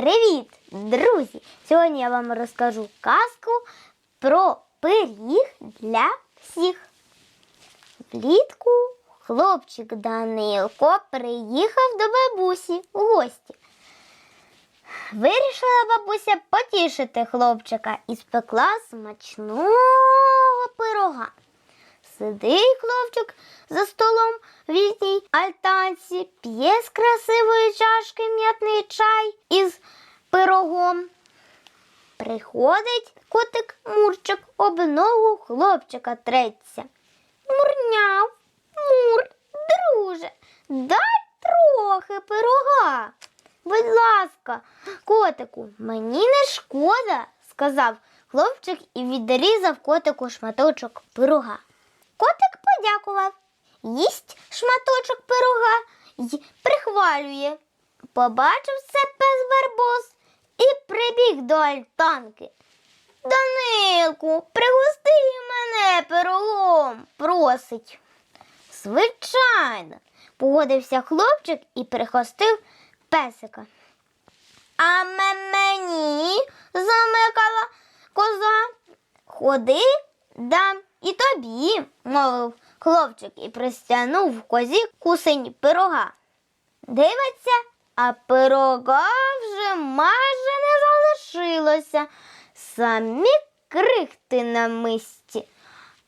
Привіт, друзі! Сьогодні я вам розкажу казку про пиріг для всіх. Влітку хлопчик Данилко приїхав до бабусі в гості. Вирішила бабуся потішити хлопчика і спекла смачного пирога. Сидить хлопчик за столом в літній альтанці, п'є з красивої чашки м'ятний чай із пирогом. Приходить котик Мурчик об ногу хлопчика треться. Мурняв, мур, друже, дай трохи пирога. Будь ласка, котику, мені не шкода, сказав хлопчик і відрізав котику шматочок пирога. Котик подякував, їсть шматочок пирога й прихвалює. Побачив це пес барбос і прибіг до альтанки. Данилку, пригости мене пирогом, просить. Звичайно, погодився хлопчик і прихостив песика. А ме- мені замикала коза. Ходи, дам і тобі, мовив хлопчик і пристягнув козі кусень пирога. Дивиться, а пирога вже майже не залишилося. Самі крихти на мисці.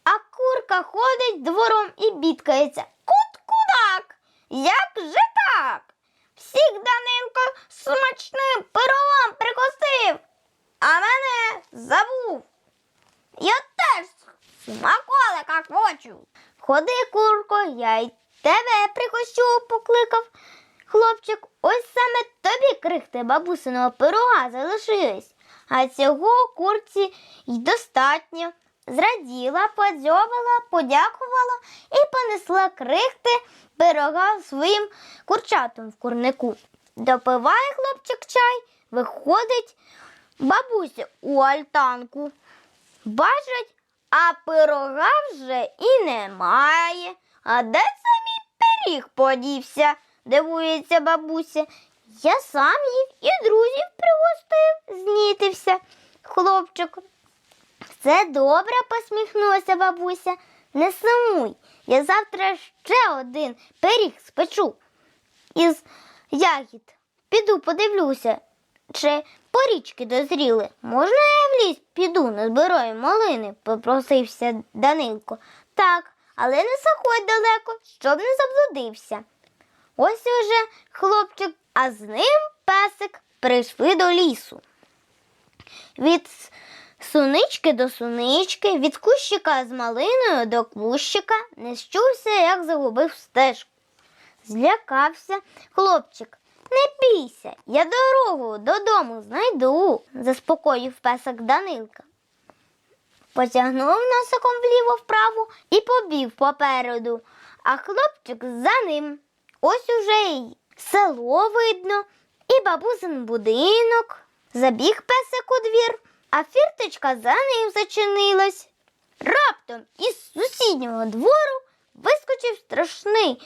А курка ходить двором і бідкається. Кут-кудак, як же так? Всіх Данилко смачним пирогом прикосив, а мене забув. Смаколика хочу. Ходи, курко, я й тебе пригощу, покликав хлопчик. Ось саме тобі крихти бабусиного пирога залишились, а цього курці й достатньо. Зраділа, подзьобала, подякувала і понесла крихти пирога своїм курчатам в курнику. Допиває хлопчик чай, виходить бабуся у альтанку. Бачать, а пирога вже і немає. А де це мій пиріг подівся? дивується бабуся. Я сам їв і друзів пригостив, знітився хлопчик. Все добре, посміхнулася бабуся. Не сумуй. Я завтра ще один пиріг спечу із ягід. Піду подивлюся, чи порічки дозріли. Можна я в ліс піду, назбираю малини, попросився Данилко. Так, але не заходь далеко, щоб не заблудився. Ось уже хлопчик, а з ним песик прийшли до лісу. Від сунички до сунички, від кущика з малиною до кущика не щувся, як загубив стежку. Злякався хлопчик. Не бійся, я дорогу додому знайду, заспокоїв песик Данилка. Потягнув носиком вліво вправо і побіг попереду, а хлопчик за ним. Ось уже й село видно, і бабусин будинок. Забіг песик у двір, а фірточка за ним зачинилась. Раптом із сусіднього двору вискочив страшний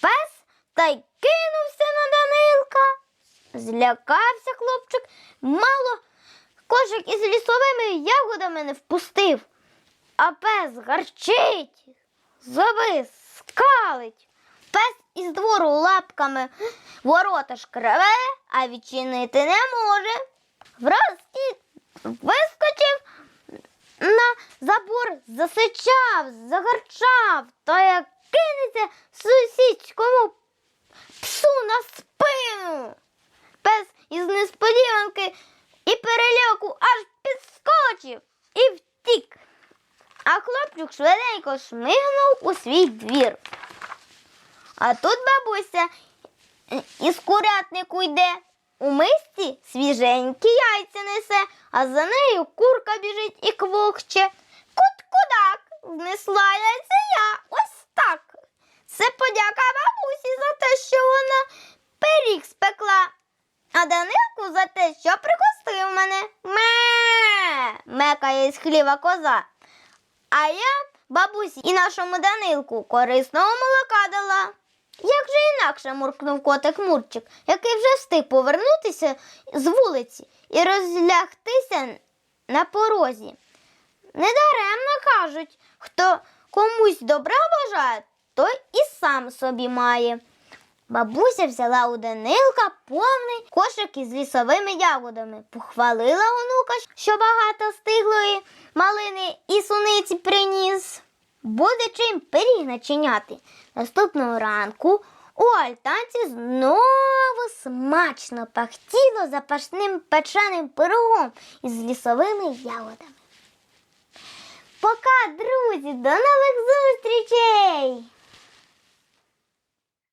пес та й кинувся на Данилка. Злякався хлопчик, мало кошик із лісовими ягодами не впустив, а пес гарчить, зуби скалить. Пес із двору лапками ворота шкребе, а відчинити не може. Враз кіт вискочив на забор, засичав, загарчав, та як кинеться сусідському псу на спину. Пес із несподіванки і переляку аж підскочив і втік. А хлопчик швиденько шмигнув у свій двір. А тут бабуся із курятнику йде. У мисці свіженькі яйця несе, а за нею курка біжить і квохче. Кут-кудак, знесла яйця я. Ось так. Це подяка бабусі за те, що вона пиріг спекла, а Данилку за те, що пригостив мене. Ме, мекає з хліва коза. А я бабусі і нашому Данилку корисного молока дала. Як же інакше муркнув котик Мурчик, який вже встиг повернутися з вулиці і розлягтися на порозі. Недаремно кажуть, хто комусь добра бажає, той і сам собі має. Бабуся взяла у Данилка повний кошик із лісовими ягодами, похвалила онука, що багато стиглої малини і суниці приніс. Буде чим пиріг начиняти. Наступного ранку у альтанці знову смачно пахтіло запашним печеним пирогом із лісовими ягодами. Пока, друзі, до нових зустрічей!